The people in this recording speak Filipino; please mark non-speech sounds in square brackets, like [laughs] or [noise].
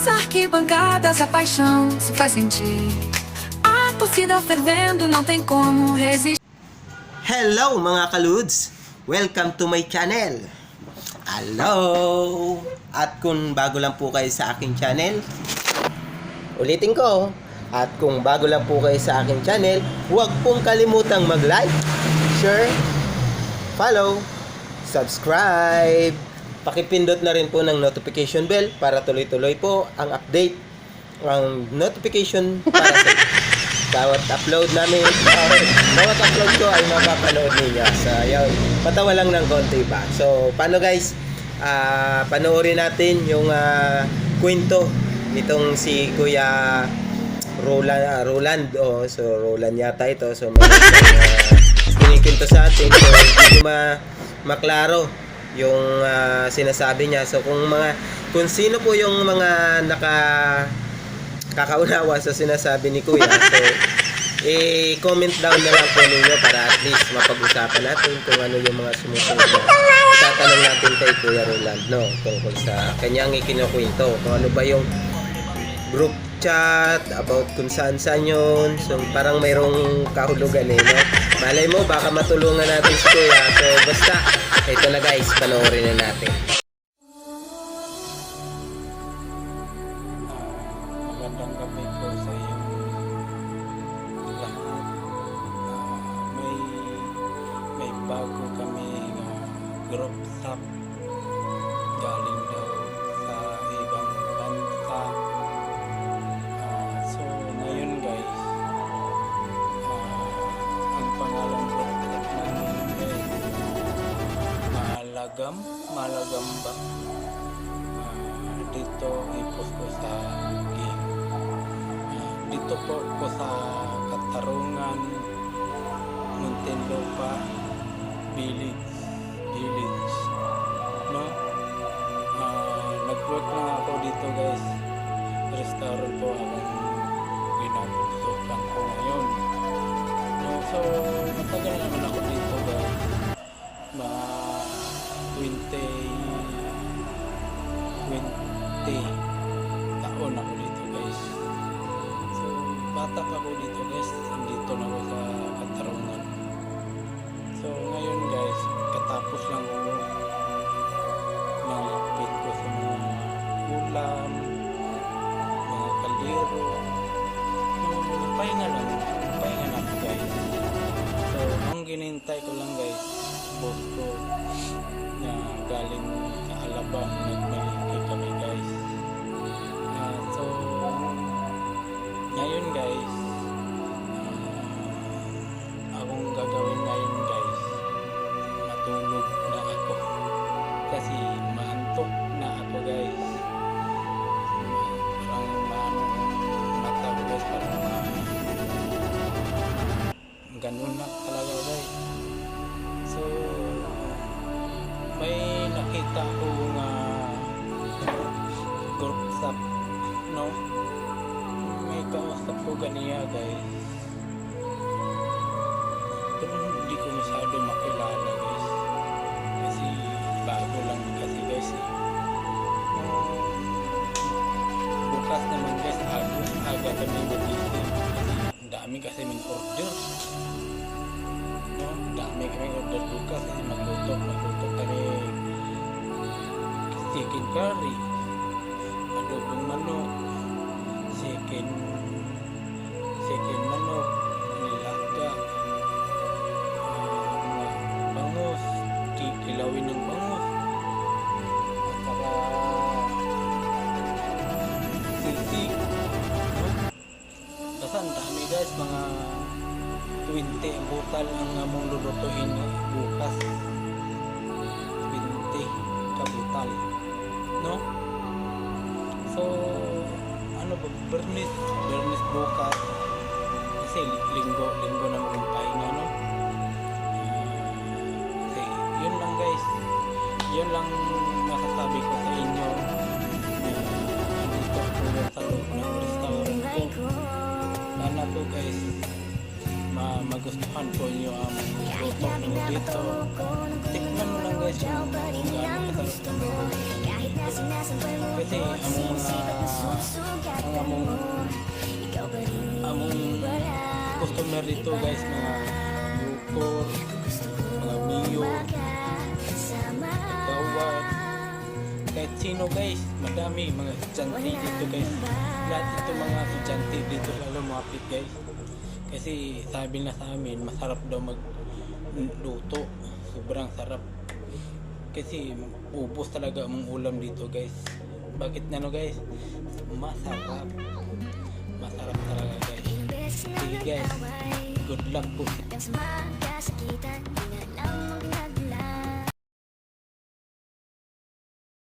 Nas arquibancadas a paixão se faz sentir. A torcida fervendo, não tem como resistir. Hello mga kaludes! Welcome to my channel! Hello! At kung bago lang po kayo sa aking channel, ulitin ko, at kung bago lang po kayo sa aking channel, huwag pong kalimutang mag-like, share, follow, subscribe. Pakipindot na rin po ng notification bell para tuloy-tuloy po ang update, ang notification para sa [laughs] bawat upload namin, uh, bawat upload ko ay mapapanood ninyo. So, yun, patawa lang ng konti ba. So, paano guys, Ah, panoorin natin yung ah, kwento nitong si Kuya Roland, ah, Roland. Oh, so Roland yata ito. So, may uh, kinikwento sa atin. So, hindi ko ma maklaro yung ah, sinasabi niya. So, kung mga kung sino po yung mga naka kakaunawa sa sinasabi ni Kuya. So, [laughs] i-comment down na lang po ninyo para at least mapag-usapan natin kung ano yung mga sumusunod na tatanong natin kay Kuya Roland, no? Tungkol sa kanyang ikinukwento. Kung ano ba yung group chat, about kung saan saan yun. So, parang mayroong kahulugan eh, no? Malay mo, baka matulungan natin si Kuya. So, basta, ito na guys, panoorin na natin. Magandang gabi po sa iyong lahat. Ah, may may bago kami group shop Malagam, Malagam ba? Ah, dito ipost ko sa game. Ah, dito po po sa Katarungan, Muntinlupa, Village, Village. No? Ah, nag-work na ako dito guys. Restaurant po akong taon ako dito guys. So, bata pa ako dito guys. Nandito na ako sa Katarungan. So, ngayon guys, katapos lang ako nalapit ko sa mga ulam, mga kaliro. So, pahinga lang. Pahinga ako guys. So, ang ginintay ko lang guys, boss ko na galing sa Alabang nagmalingki kami guys. Ko ganiya guys pero hindi ko masyado makilala guys. Kasi bago lang kasi guys eh. Bukas naman guys aga, aga kami magising kasi dami kasi min order. No? Dami kami order bukas. Kasi magluto magluto kami chicken curry adobong manok chicken chicken manok. Nilaga ah, mga bangus. Ki- kilawin ng bangus. At saka sisig basta ang dami guys. Mga 20 ang total ang among lulutuin bukas. 20 kabutal. No? So ano ba? Bernis bernis bukas kasi linggo linggo na mong pahinga no? Kasi yun lang guys. Yun lang masasabi ko sa inyo. Na andito ako sa loob ng restaurant ko. Sana po guys ma magustuhan po niyo ang luto nyo dito. Tikman mo lang guys kung kung gaano kasarap ng luto kasi ang mga owner dito guys, mga yukor, mga mayor, kagawad, kahit sino guys, madami mga estudyante dito guys. Lahat ito mga estudyante dito lalo lumapit guys. Kasi sabi na sa amin, masarap daw magluto. Sobrang sarap. Kasi ubos talaga ang ulam dito guys. Bakit na no guys? Masarap. Masarap talaga guys. Good luck po.